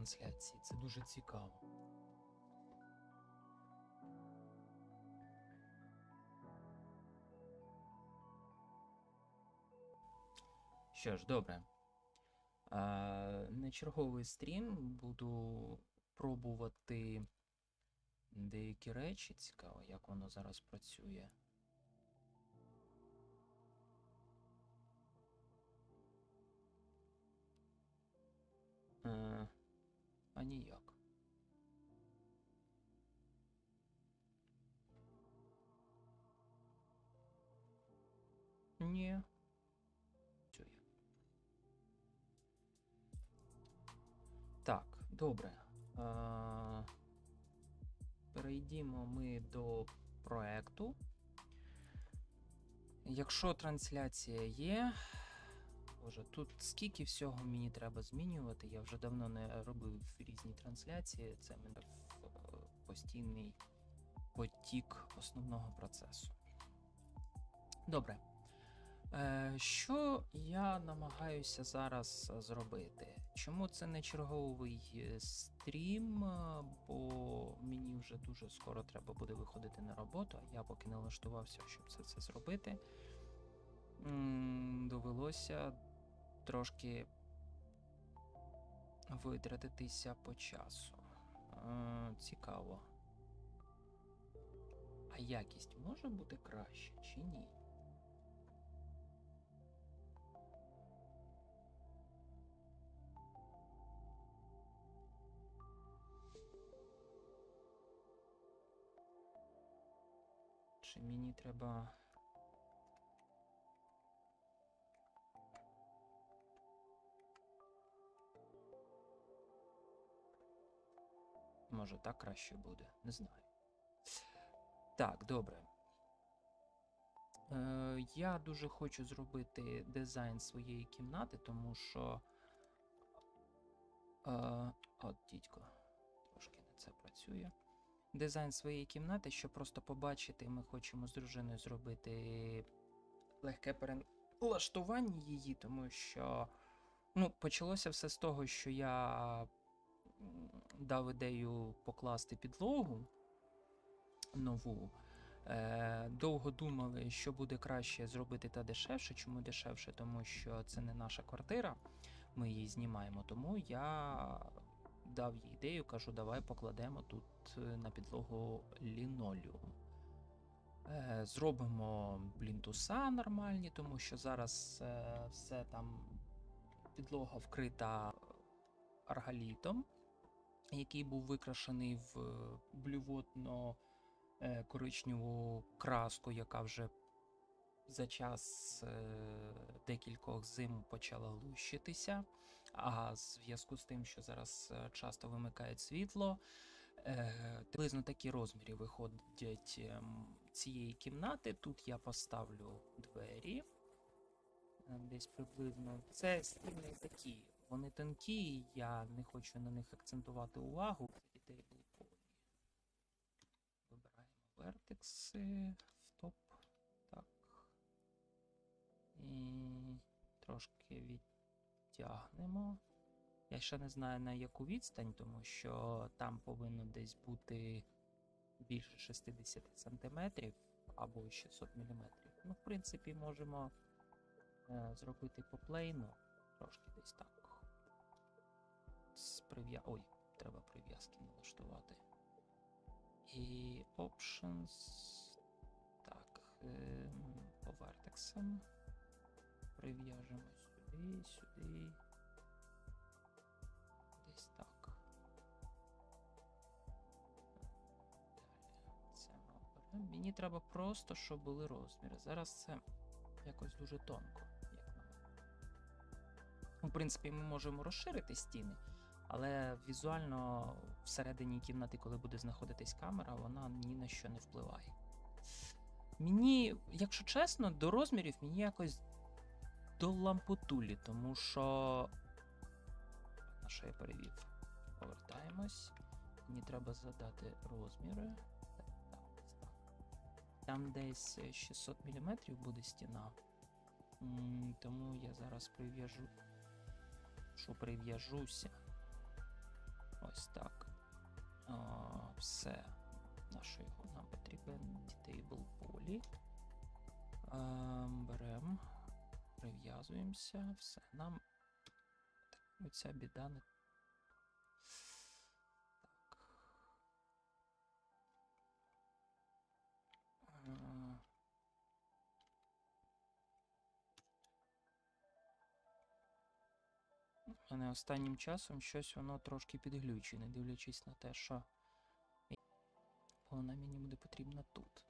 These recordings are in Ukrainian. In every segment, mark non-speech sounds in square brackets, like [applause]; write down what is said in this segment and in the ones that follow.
трансляції. Це дуже цікаво. Що ж, добре. Е, на черговий стрім буду пробувати деякі речі. Цікаво, як воно зараз працює. А ніяк. Ні. Працює. Так, добре. Е, перейдімо ми до проекту. Якщо трансляція є, Боже, тут скільки всього мені треба змінювати. Я вже давно не робив різні трансляції. Це мене е, постійний потік основного процесу. Добре. Е, Що я намагаюся зараз е, зробити? Чому це не черговий стрім? Бо мені вже дуже скоро треба буде виходити на роботу, я поки не влаштувався, щоб це, це зробити. Довелося трошки витратитися по часу. Е, Цікаво. А якість може бути краще чи ні? Чи мені треба. Може, так краще буде, не знаю. Так, добре. Е, я дуже хочу зробити дизайн своєї кімнати, тому що. Е, от, дідько, трошки не це працює. Дизайн своєї кімнати, щоб просто побачити, ми хочемо з дружиною зробити легке перелаштування її, тому що ну, почалося все з того, що я дав ідею покласти підлогу нову. Е, довго думали, що буде краще зробити та дешевше. Чому дешевше? Тому що це не наша квартира, ми її знімаємо. Тому я дав їй ідею, кажу, давай покладемо тут е, на підлогу лінолеум. Е, зробимо плінтуса нормальні, тому що зараз все там підлога вкрита аргалітом, який був викрашений в е, коричневу краску, яка вже за час е, декількох зим почала лущитися. А в зв'язку з тим, що зараз е, часто вимикають світло, е, приблизно такі розміри виходять ем, цієї кімнати. Тут я поставлю двері. е, Десь приблизно. Це стіни такі. Вони тонкі, я не хочу на них акцентувати увагу. Вибираємо вертекси в топ. Так. І трошки відтягнемо. Я ще не знаю на яку відстань, тому що там повинно десь бути більше 60 сантиметрів або 600 міліметрів. Ну, в принципі, можемо е, зробити по плейну трошки десь так. З прив'я... Ой, треба прив'язки налаштувати. І options. Так, ем, по вертексам. Прив'яжемо сюди, сюди. Десь так. Далі це ми оберемо. Мені треба просто, щоб були розміри. Зараз це якось дуже тонко, В принципі, ми можемо розширити стіни, але візуально всередині кімнати, коли буде знаходитись камера, вона ні на що не впливає. Мені, якщо чесно, до розмірів мені якось до лампотулі, тому що. На що я перевів? Повертаємось. Мені треба задати розміри. Там десь е, 600 мм буде стіна. Тому я зараз прив'яжу. Що прив'яжуся. Ось так. А, все. На що його нам потрібен Detailable полі. Беремо, прив'язуємося, все. Нам оця біда не. Мене останнім часом щось воно трошки підглючує, не дивлячись на те, що вона мені буде потрібна тут.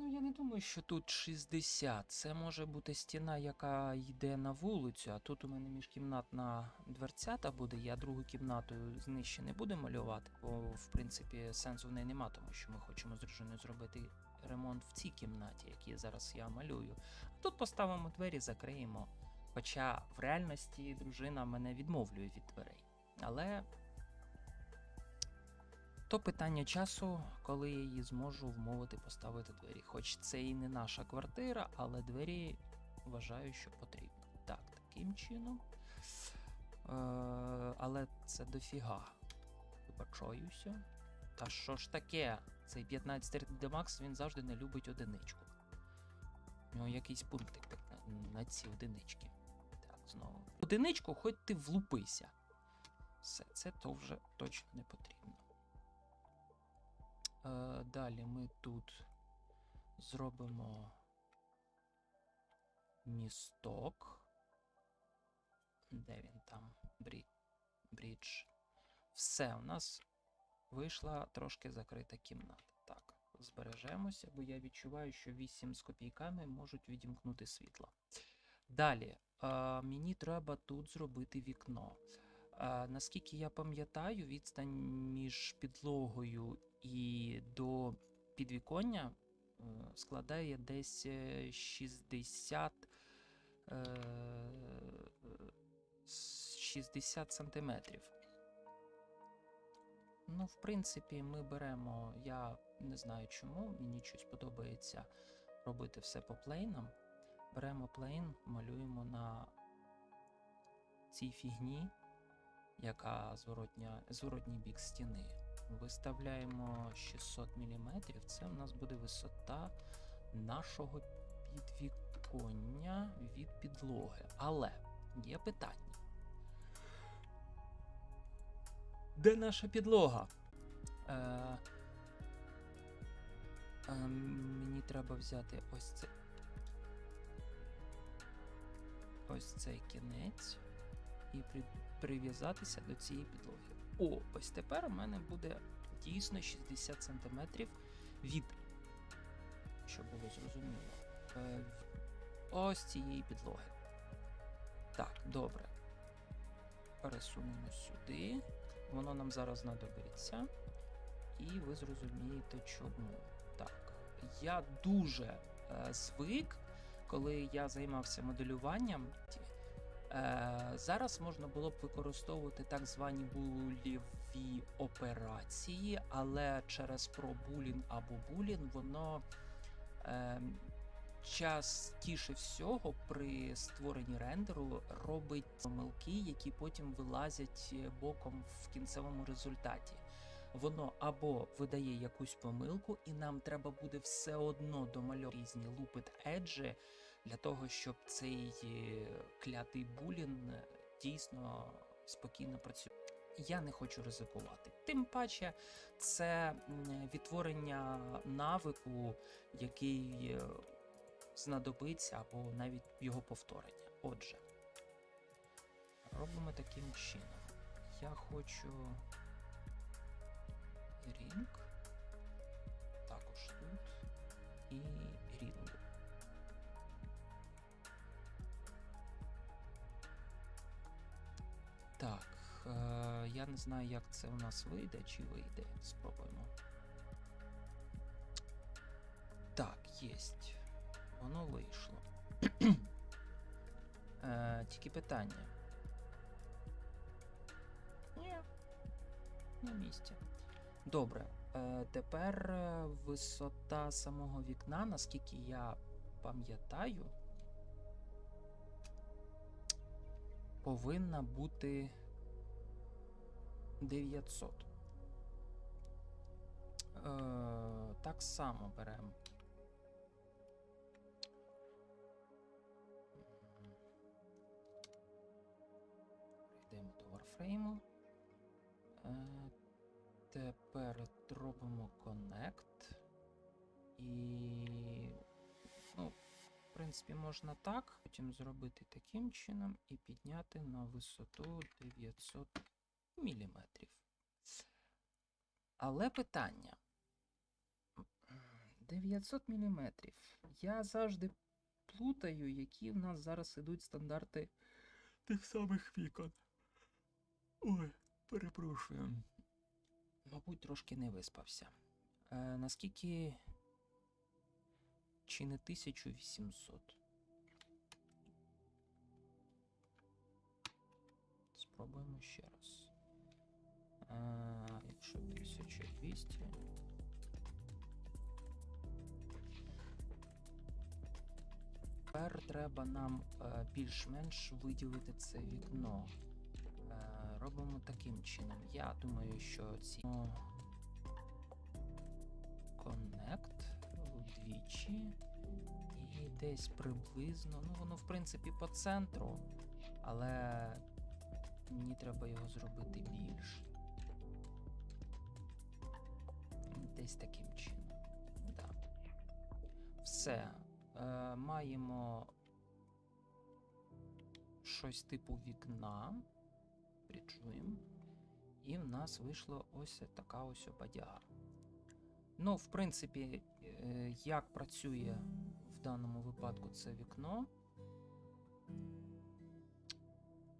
Ну, я не думаю, що тут 60. Це може бути стіна, яка йде на вулицю, а тут у мене міжкімнатна дверцята буде. Я другу кімнату знижче не буду малювати, бо в принципі сенсу в неї нема, тому що ми хочемо з дружиною зробити ремонт в цій кімнаті, який зараз я малюю. А тут поставимо двері, закриємо. Хоча в реальності дружина мене відмовлює від дверей. Але то питання часу, коли я її зможу вмовити поставити двері. Хоч це і не наша квартира, але двері вважаю, що потрібно. Так, таким чином. Е, але це дофіга. Вибачаюся. Та що ж таке? Цей 15 d Max він завжди не любить одиничку. У нього якийсь пунктик так на, на ці одинички. Знову. Одиничку, хоч ти влупися. Все, це то вже точно не потрібно. Е, далі ми тут зробимо місток. Де він там? Брідж. Все, у нас вийшла трошки закрита кімната. Так, збережемося, бо я відчуваю, що 8 з копійками можуть відімкнути світло. Далі, мені треба тут зробити вікно. Е, наскільки я пам'ятаю, відстань між підлогою і до підвіконня е, складає десь е, 60, е, 60 сантиметрів. Ну, в принципі, ми беремо, я не знаю чому, мені щось подобається робити все по плейнам. Беремо плейн, малюємо на цій фігні, яка зворотня, зворотній бік стіни. Виставляємо 600 мм, це в нас буде висота нашого підвіконня від підлоги. Але є питання. Де наша підлога? Е, е, мені треба взяти ось це. Ось цей кінець і при, прив'язатися до цієї підлоги. О, ось тепер у мене буде дійсно 60 см від, щоб було зрозуміло, е, ось цієї підлоги. Так, добре. Пересунемо сюди. Воно нам зараз знадобиться. І ви зрозумієте, чому. Так. Я дуже е, звик, коли я займався моделюванням. Е, зараз можна було б використовувати так звані буліві операції, але через пробулін або булін воно е, частіше всього при створенні рендеру робить помилки, які потім вилазять е, боком в кінцевому результаті. Воно або видає якусь помилку, і нам треба буде все одно домальовувати різні лупит еджі для того, щоб цей е, клятий булін е, дійсно спокійно працював. Я не хочу ризикувати. Тим паче, це відтворення навику, який е, знадобиться, або навіть його повторення. Отже, робимо таким чином. Я хочу рінг, також тут і рінг. Так, е, я не знаю, як це у нас вийде, чи вийде. Спробуємо. Так, єсть. Воно вийшло. [clears throat] е, тільки питання. Ні. На місці. Добре. Е, тепер е, висота самого вікна, наскільки я пам'ятаю, повинна бути 900. Е, так само беремо. Йдемо до Warframe. Тепер робимо Connect. І. Ну, в принципі, можна так. Потім зробити таким чином і підняти на висоту 900 мм. Але питання. 900 мм. Я завжди плутаю, які в нас зараз ідуть стандарти тих самих вікон. Ой, перепрошую. Мабуть, трошки не виспався. Е, наскільки. Чи не 1800? Спробуємо ще раз. Е, якщо 1200. Тепер треба нам е, більш-менш виділити це вікно. Робимо таким чином. Я думаю, що ці Connect вдвічі. І десь приблизно. Ну, воно, в принципі, по центру, але мені треба його зробити більш. Десь таким чином. Да. Все. Е, маємо щось типу вікна. Причуємо. І в нас вийшла ось така ось бадяга. Ну, в принципі, е, як працює в даному випадку це вікно.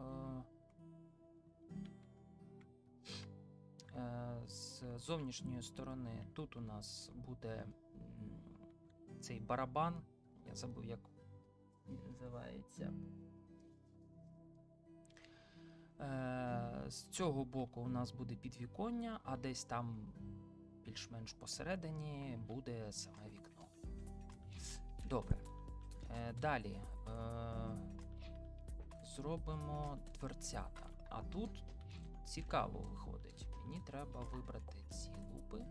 Е, е, З зовнішньої сторони тут у нас буде цей барабан. Я забув, як він називається. Е, з цього боку у нас буде підвіконня, а десь там більш-менш посередині буде саме вікно. Добре. Е, далі е, зробимо дверцята. А тут цікаво виходить. Мені треба вибрати ці лупи.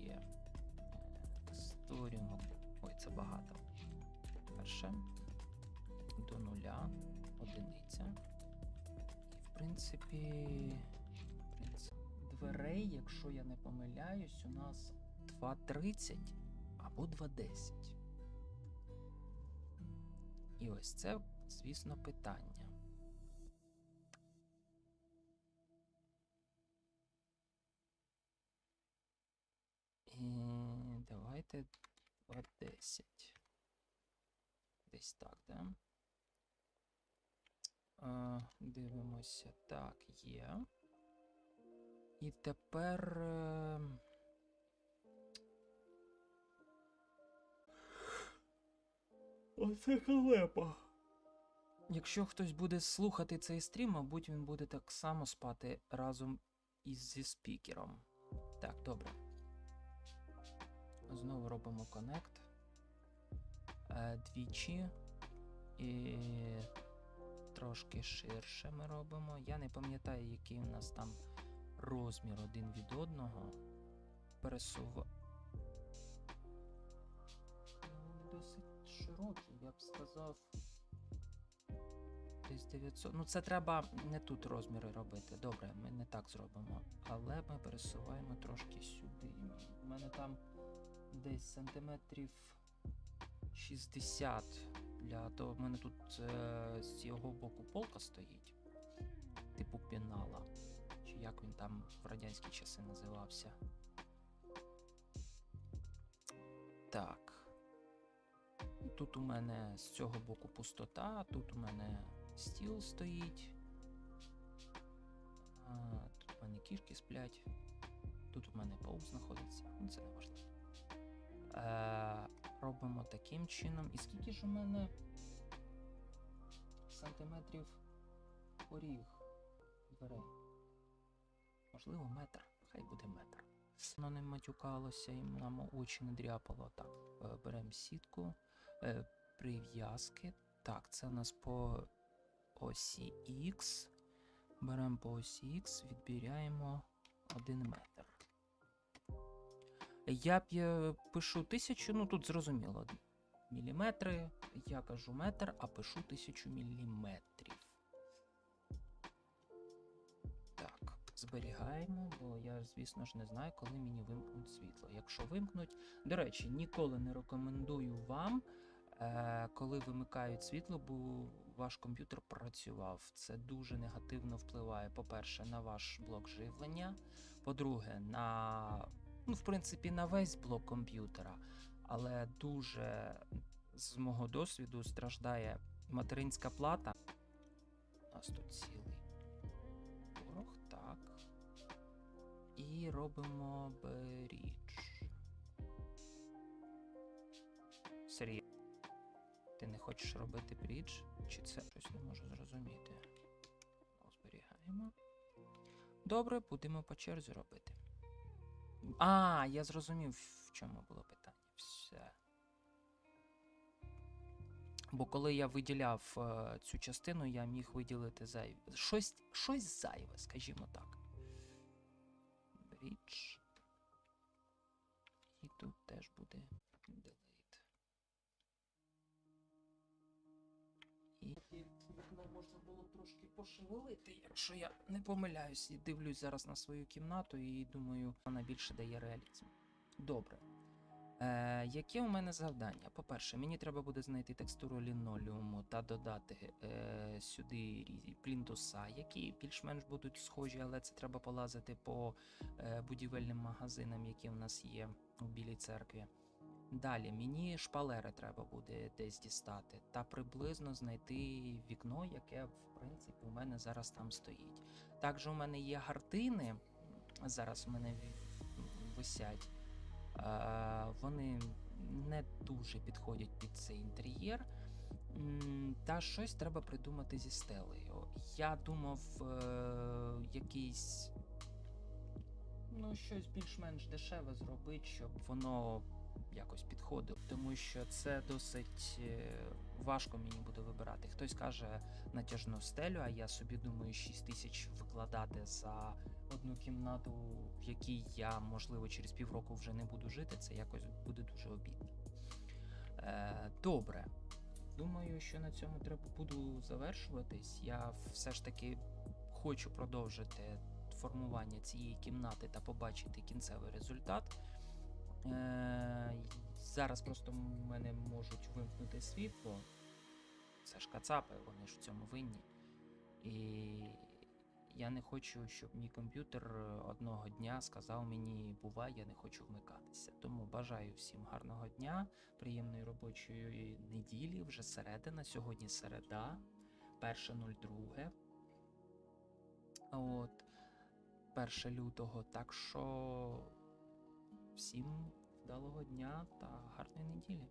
Є. Створюємо. Ой, це багато. Перше. До нуля. Одиниця. І в принципі. в принципі, Дверей, якщо я не помиляюсь, у нас 2.30 або 2.10. І ось це, звісно, питання. І давайте 2.10. Десь так, да? Е, дивимося. Так, є. І тепер. е, Оце халепа. Якщо хтось буде слухати цей стрім, мабуть, він буде так само спати разом із зі спікером. Так, добре. Знову робимо коннект. Е, двічі. І трошки ширше ми робимо. Я не пам'ятаю, який у нас там розмір один від одного. Пересува. Ну, Досить широкий, я б сказав. Десь 900. Ну, це треба не тут розміри робити. Добре, ми не так зробимо. Але ми пересуваємо трошки сюди. У мене там десь сантиметрів 60 для того. В мене тут е, з цього боку полка стоїть. Типу пінала. Чи як він там в радянські часи називався. Так. Тут у мене з цього боку пустота, тут у мене стіл стоїть. А, тут у мене кішки сплять. Тут у мене паук знаходиться. Ну, це не важливо. Робимо таким чином. І скільки ж у мене сантиметрів поріг дверей? Можливо, метр. Хай буде метр. Воно не матюкалося і нам очі не дряпало. Так, е, беремо сітку, е, прив'язки. Так, це у нас по осі X. Беремо по осі X, відбіряємо 1 метр. Я е, пишу тисячу, ну тут зрозуміло. Міліметри, я кажу метр, а пишу тисячу міліметрів. Так, зберігаємо, бо я, звісно ж, не знаю, коли мені вимкнуть світло. Якщо вимкнуть, до речі, ніколи не рекомендую вам, е, коли вимикають світло, бо ваш комп'ютер працював. Це дуже негативно впливає, по-перше, на ваш блок живлення, по-друге, на ну, в принципі, на весь блок комп'ютера, але дуже з мого досвіду страждає материнська плата. У нас тут цілий порох, так. І робимо брідж. Сергій, ти не хочеш робити брідж? Чи це щось не можу зрозуміти? Зберігаємо. Добре, будемо по черзі робити. А, я зрозумів, в чому було питання. Все. Бо коли я виділяв е, цю частину, я міг виділити зайве. Щось, щось зайве, скажімо так. Річ. І тут теж буде І вікно можна було трошки пошевелити, якщо я не помиляюсь, і дивлюсь зараз на свою кімнату і думаю, вона більше дає реалізм. Добре. Е, яке у мене завдання? По-перше, мені треба буде знайти текстуру лінолеуму та додати е, сюди плінтуса, які більш-менш будуть схожі, але це треба полазити по е, будівельним магазинам, які в нас є у Білій церкві. Далі мені шпалери треба буде десь дістати та приблизно знайти вікно, яке в принципі у мене зараз там стоїть. Також у мене є гартини, зараз у мене висять. Е, вони не дуже підходять під цей інтер'єр. Та щось треба придумати зі стелею. Я думав, е, якийсь. Ну, щось більш-менш дешеве зробити, щоб воно якось підходило. Тому що це досить е, важко мені буде вибирати. Хтось каже натяжну стелю, а я собі думаю, 6 тисяч викладати за одну кімнату, в якій я, можливо, через півроку вже не буду жити, це якось буде дуже обідно. Е, добре. Думаю, що на цьому треба буду завершуватись. Я все ж таки хочу продовжити формування цієї кімнати та побачити кінцевий результат. Е, зараз просто в мене можуть вимкнути світло. Це ж кацапи, вони ж в цьому винні. І я не хочу, щоб мій комп'ютер одного дня сказав мені, бувай, я не хочу вмикатися. Тому бажаю всім гарного дня, приємної робочої неділі, вже середина. Сьогодні середа, 1.02. От, 1 лютого. Так що всім вдалого дня та гарної неділі.